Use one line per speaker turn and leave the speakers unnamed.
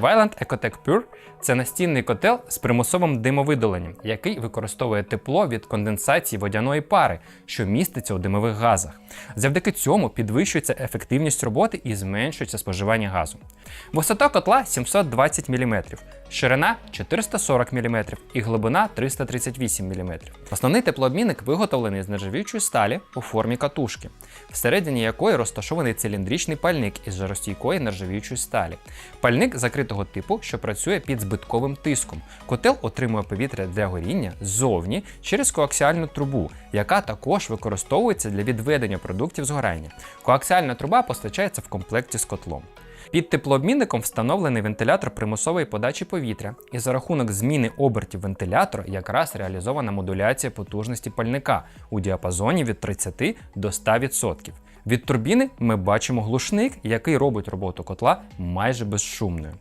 Violent Ecotec Pure це настінний котел з примусовим димовидаленням, який використовує тепло від конденсації водяної пари, що міститься у димових газах. Завдяки цьому підвищується ефективність роботи і зменшується споживання газу. Висота котла 720 мм, ширина 440 мм і глибина 338 мм. Основний теплообмінник виготовлений з нержавіючої сталі у формі катушки, всередині якої розташований циліндричний пальник із жаростійкої нержавіючої сталі. Пальник закритого типу, що працює під збитковим тиском. Котел отримує повітря для горіння ззовні через коаксіальну трубу, яка також використовується для відведення продуктів згорання. Коаксіальна труба постачається в комплекті з котлом. Під теплообмінником встановлений вентилятор примусової подачі повітря, і за рахунок зміни обертів вентилятора якраз реалізована модуляція потужності пальника у діапазоні від 30 до 100%. Від турбіни ми бачимо глушник, який робить роботу котла майже безшумною.